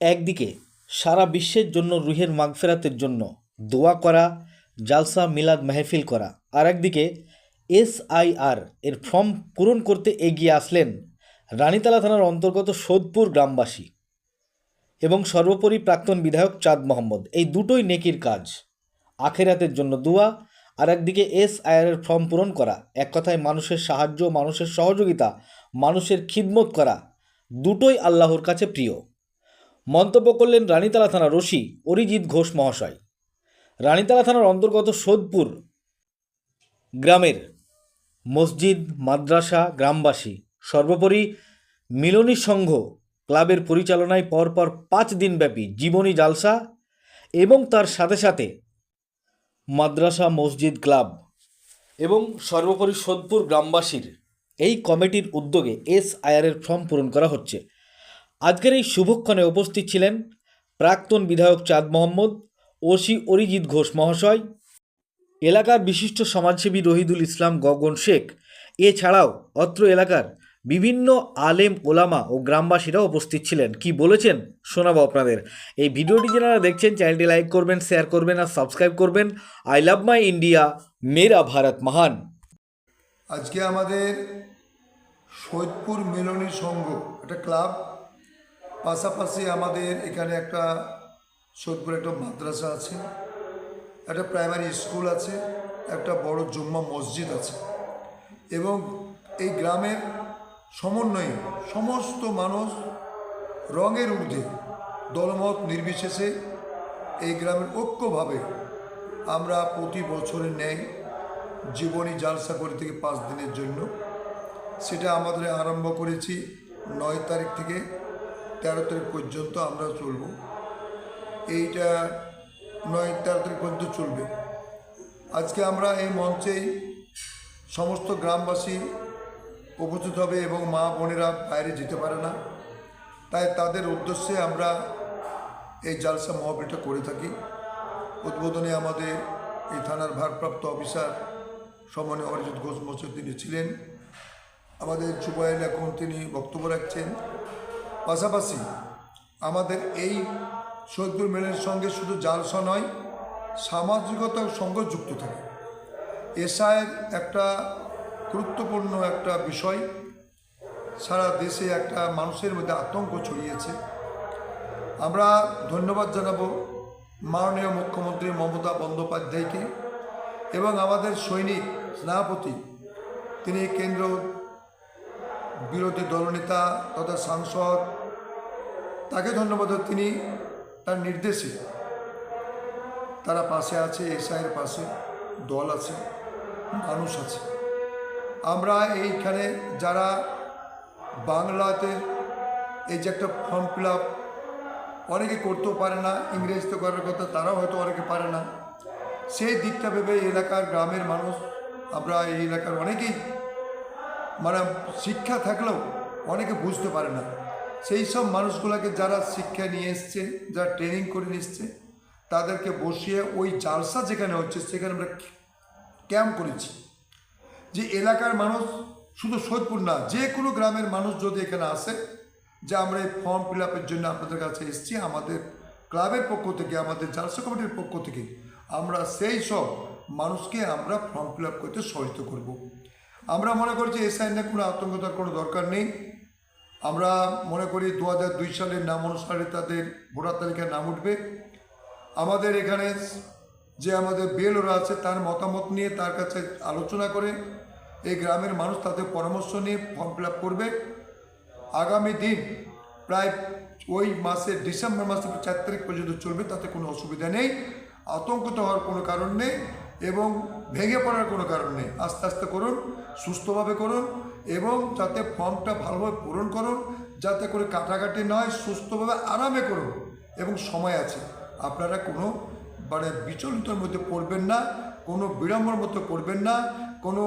একদিকে, সারা বিশ্বের জন্য রুহের মাগফেরাতের জন্য দোয়া করা, জালসা মিলাদ মেহফিল করা। আর একদিকে এসআইআর এর ফর্ম পূরণ করতে এগিয়ে আসলেন রানীতলা থানার অন্তর্গত সোদপুর গ্রামবাসী এবং সর্বোপরি প্রাক্তন বিধায়ক চাঁদ মোহাম্মদ। এই দুটোই নেকির কাজ। আখেরাতের জন্য দোয়া আর একদিকে এসআইআর এর ফর্ম পূরণ করা। এক কথায় মানুষের সাহায্য, মানুষের সহযোগিতা, মানুষের খিদমত করা, দুটোই আল্লাহর কাছে প্রিয়। মন্তব্য করলেন রানীতলা থানার রশি অরিজিৎ ঘোষ মহাশয়। রানীতলা থানার অন্তর্গত সোদপুর গ্রামের মসজিদ, মাদ্রাসা, গ্রামবাসী সর্বোপরি মিলনী সংঘ ক্লাবের পরিচালনায় পরপর পাঁচ দিনব্যাপী জীবনী জালসা এবং তার সাথে সাথে মাদ্রাসা মসজিদ ক্লাব এবং সর্বোপরি সোদপুর গ্রামবাসীর এই কমিটির উদ্যোগে এস আয়ারের ফর্ম পূরণ করা হচ্ছে। আজকের এই শুভক্ষণে উপস্থিত ছিলেন প্রাক্তন বিধায়ক চাঁদ মোহাম্মদ, ওসি অরিজিৎ ঘোষ মহাশয়, এলাকার বিশিষ্ট সমাজসেবী রহিদুল ইসলাম গগন শেখ। এছাড়াও অত্র এলাকার বিভিন্ন আলেম, ওলামা ও গ্রামবাসীরা উপস্থিত ছিলেন। কি বলেছেন শোনাবো আপনাদের। এই ভিডিওটি যারা দেখছেন, চ্যানেলটি লাইক করবেন, শেয়ার করবেন আর সাবস্ক্রাইব করবেন। আই লাভ মাই ইন্ডিয়া, মেরা ভারত মহান। আজকে আমাদের সৈয়দপুর মিলনী সংঘ, একটা ক্লাব পাশাপাশি আমাদের এখানে একটা সৈয়দপুর একটা মাদ্রাসা আছে, একটা প্রাইমারি স্কুল আছে, একটা বড় জুম্মা মসজিদ আছে। এবং এই গ্রামের সমন্বয়ে সমস্ত মানুষ রঙের ঊর্ধ্বে দলমত নির্বিশেষে এই গ্রামের ঐক্যভাবে আমরা প্রতি বছরের ন্যায় জীবনী জালসা করে থেকে পাঁচ দিনের জন্য, সেটা আমাদের আরম্ভ করেছি নয় তারিখ থেকে তেরো তারিখ পর্যন্ত আমরা চলব। এইটা নয়, তেরো তারিখ পর্যন্ত চলবে। আজকে আমরা এই মঞ্চেই সমস্ত গ্রামবাসী উপস্থিত হবে এবং মা বোনেরা বাইরে যেতে পারে না। তাই তাদের উদ্দেশ্যে আমরা এই জালসা মহাবীরটা করে থাকি। উদ্বোধনে আমাদের এই থানার ভারপ্রাপ্ত অফিসার সম্মানীয় অরিজিৎ ঘোষ মহোদয় তিনি ছিলেন। আমাদের জুবাইল এখন তিনি বক্তব্য রাখছেন। পাশাপাশি আমাদের এই সৈয়দপুর মেলের সঙ্গে শুধু জালসা নয় সামাজিকতার সঙ্গে যুক্ত থাকে। এসআইয়ের একটা গুরুত্বপূর্ণ একটা বিষয়, সারা দেশে একটা মানুষের মধ্যে আতঙ্ক ছড়িয়েছে। আমরা ধন্যবাদ জানাব মাননীয় মুখ্যমন্ত্রী মমতা বন্দ্যোপাধ্যায়কে এবং আমাদের সৈনিক, সেনাপতি, তিনি কেন্দ্র বিরোধী দলনেতা তথা সাংসদ, তাকে ধন্যবাদ তিনি তার নির্দেশে তারা পাশে আছে এসআইয়ের পাশে দল আছে, মানুষ আছে। আমরা এইখানে যারা বাংলাতে এই যে একটা ফর্ম ফিল আপ অনেকে করতেও পারে না, ইংরেজিতে করার কথা তারাও হয়তো অনেকে পারে না। সেই দিকটা ভেবে এলাকার গ্রামের মানুষ, আমরা এই এলাকার অনেকেই মানে শিক্ষা থাকলেও অনেকে বুঝতে পারে না সেই সব মানুষগুলোকে যারা শিক্ষা নিয়ে এসছে, যারা ট্রেনিং করে এসছে, তাদেরকে বসিয়ে ওই জালসা যেখানে হচ্ছে সেখানে আমরা ক্যাম্প করেছি যে এলাকার মানুষ শুধু সোদপুর না, যে কোনো গ্রামের মানুষ যদি এখানে আসে, যে আমরা এই ফর্ম ফিল আপের জন্য আপনাদের কাছে এসেছি, আমাদের ক্লাবের পক্ষ থেকে, আমাদের জালসা কমিটির পক্ষ থেকে, আমরা সেই সব মানুষকে আমরা ফর্ম ফিল আপ করতে সহায়তা করব। আমরা মনে করছি এসআই নিয়ে কোনো আতঙ্কতার কোনো দরকার নেই। আমরা মনে করি দু দুই সালের নাম অনুসারে তাদের ভোটার তালিকায় নাম উঠবে। আমাদের এখানে যে আমাদের বেলরা আছে, তার মতামত নিয়ে তার কাছে আলোচনা করে এই গ্রামের মানুষ তাদের পরামর্শ নিয়ে ফর্ম ফিল করবে। আগামী দিন প্রায় ওই মাসের ডিসেম্বর মাসের চার তারিখ পর্যন্ত চলবে, তাতে কোনো অসুবিধা নেই। আতঙ্কিত হওয়ার কোনো কারণ নেই। এবং ভেঙে পড়ার কোনো কারণ নেই। আস্তে আস্তে করুন, সুস্থভাবে করুন এবং যাতে ফর্মটা ভালোভাবে পূরণ করুন, যাতে করে কাটাকাটি নয়, সুস্থভাবে আরামে করুন এবং সময় আছে। আপনারা কোনো মানে বিচলিতর মধ্যে পড়বেন না, কোনো বিড়ম্বর মধ্যে পড়বেন না, কোনো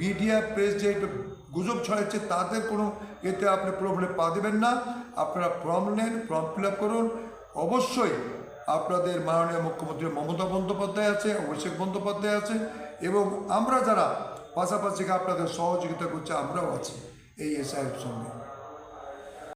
মিডিয়া প্রেস যে গুজব ছড়াচ্ছে তাদের কোনো এতে আপনি প্রবলেম পা দেবেন না। আপনারা ফর্ম নেন, ফর্ম ফিল করুন। অবশ্যই আপনাদের মাননীয় মুখ্যমন্ত্রী মমতা বন্দ্যোপাধ্যায় আছে, অভিষেক বন্দ্যোপাধ্যায় আছে, এবং আমরা যারা পাশাপাশি আপনাদের সহযোগিতা করছে, আমরাও আছি এই এসআইয়ের সঙ্গে।